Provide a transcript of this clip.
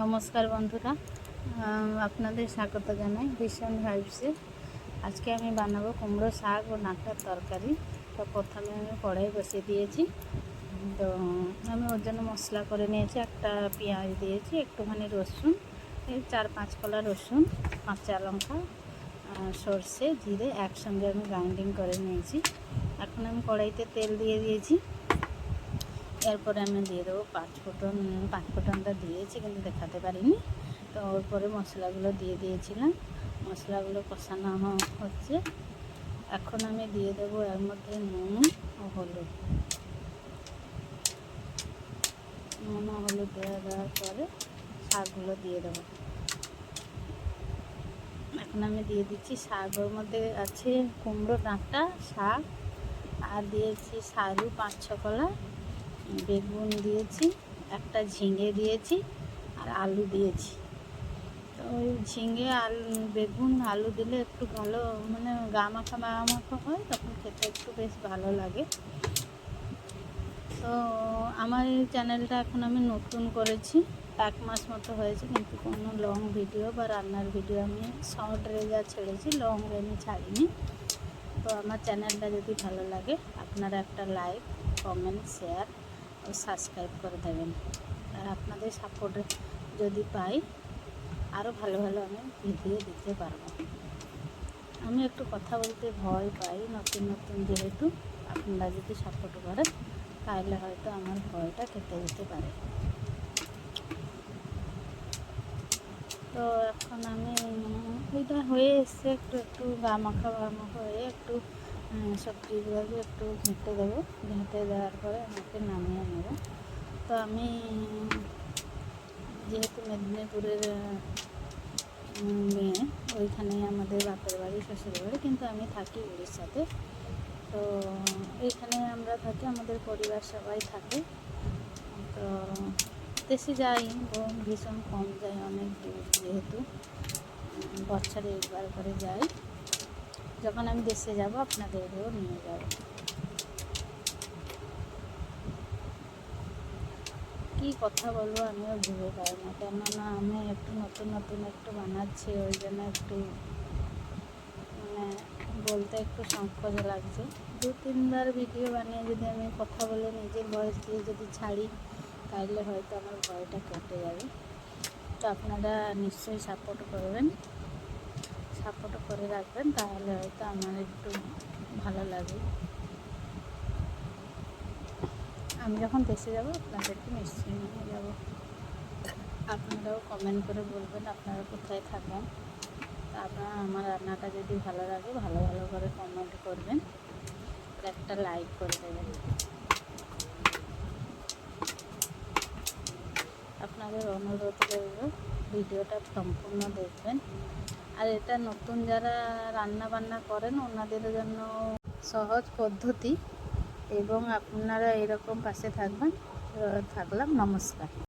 নমস্কার বন্ধুরা। আপনাদের স্বাগত জানাই ভীষণ ভাইবসে আজকে আমি বানাবো কুমড়ো শাক ও নাটার তরকারি। তো প্রথমে আমি কড়াই বসিয়ে দিয়েছি। তো আমি ওর জন্য মশলা করে নিয়েছি একটা পেঁয়াজ দিয়েছি, একটুখানি রসুন, এই চার পাঁচ কলা রসুন কাঁচা লঙ্কা সর্ষে, জিরে একসঙ্গে আমি গ্রাইন্ডিং করে নিয়েছি। এখন আমি কড়াইতে তেল দিয়ে দিয়েছি। এরপরে আমি দিয়ে দেবো পাঁচ ফোটন, পাঁচ ফোটনটা দিয়েছি কিন্তু দেখাতে পারিনি। তো ওর পরে মশলাগুলো দিয়ে দিয়েছিলাম। মশলাগুলো কষানো হচ্ছে। এখন আমি দিয়ে দেবো এর মধ্যে নুন ও হলুদ। নুন ও হলুদ দেওয়া দেওয়ার পরে শাকগুলো দিয়ে দেবো। এখন আমি দিয়ে দিচ্ছি শাকের মধ্যে আছে কুমড়ো ডাঁটা, শাক, আর দিয়েছি সারু, পাঁচ ছ কলা। বেগুন দিয়েছি, একটা ঝিঙে দিয়েছি আর আলু দিয়েছি। তো ওই ঝিঙে, আলু, বেগুন, আলু দিলে একটু ভালো মানে গা মাখা মাখা হয়, তখন খেতে একটু বেশ ভালো লাগে। তো আমার এই চ্যানেলটা এখন আমি নতুন করেছি, এক মাস মতো হয়েছে, কিন্তু কোনো লং ভিডিও বা রান্নার ভিডিও আমি শর্ট রেজা ছেড়েছি লং রেঞ্জ ছাড়িনি। তো আমার চ্যানেলটা যদি ভালো লাগে, আপনারা একটা লাইক কমেন্ট শেয়ার সাবস্ক্রাইব করে দেবেন। আর আপনাদের সাপোর্ট যদি পাই আরও ভালো ভালো আমি ভিডিও দিতে পারব। আমি একটু কথা বলতে ভয় পাই, নতুন নতুন যেহেতু আপনারা যদি সাপোর্ট করেন, তাহলে হয়তো আমার ভয়টা কেটে যেতে পারে। তো এখন আমি এটা হয়ে এসছে, একটু একটু গা মাখা গা মাখা হয়ে একটু সবজিগুলোকে একটু ঘেঁটে দেবো। ঘেঁটে দেওয়ার পরে আমাকে নামিয়ে নেব। তো আমি যেহেতু মেদিনীপুরের মেয়ে, ওইখানেই আমাদের বাপের বাড়ি শ্বশুর বাড়ি, কিন্তু আমি থাকি উড়িষ্যাতে। তো এইখানে আমরা থাকি, আমাদের পরিবার সবাই থাকে। তো দেশে যাই ভীষণ কম যাই অনেক দূর যেহেতু। বছরে একবার করে যাই। যখন আমি দেশে যাব আপনাদেরও নিয়ে যাব। কি কথা বলব আমিও ভেবে পাই না। কেননা আমি একটু নতুন নতুন একটু বানাচ্ছি, ওই জন্য একটু মানে বলতে একটু সংকোচ লাগছে। দু, তিনবার ভিডিও বানিয়ে যদি আমি কথা বলে নিজের ভয়েস দিয়ে যদি ছাড়ি তাহলে হয়তো আমার ভয়টা কেটে যাবে। তো আপনারা নিশ্চয়ই সাপোর্ট করবেন। সাপোর্ট করে রাখবেন, তাহলে হয়তো আমার একটু ভালো লাগে। আমি যখন দেশে যাব, আপনাদেরকে নিশ্চয়ই নিয়ে যাব। আপনারাও কমেন্ট করে বলবেন, আপনারা কোথায় থাকেন? আপনারা আমার রান্নাটা যদি ভালো লাগে, ভালো ভালো করে কমেন্ট করবেন। একটা লাইক করে দেবেন। আপনাদের অনুরোধ করব ভিডিওটা সম্পূর্ণ দেখবেন। আর এটা নতুন যারা রান্না বান্না করেন, ওনাদের জন্য সহজ পদ্ধতি। এবং আপনারা এরকম পাশে থাকবেন। থাকলাম, নমস্কার।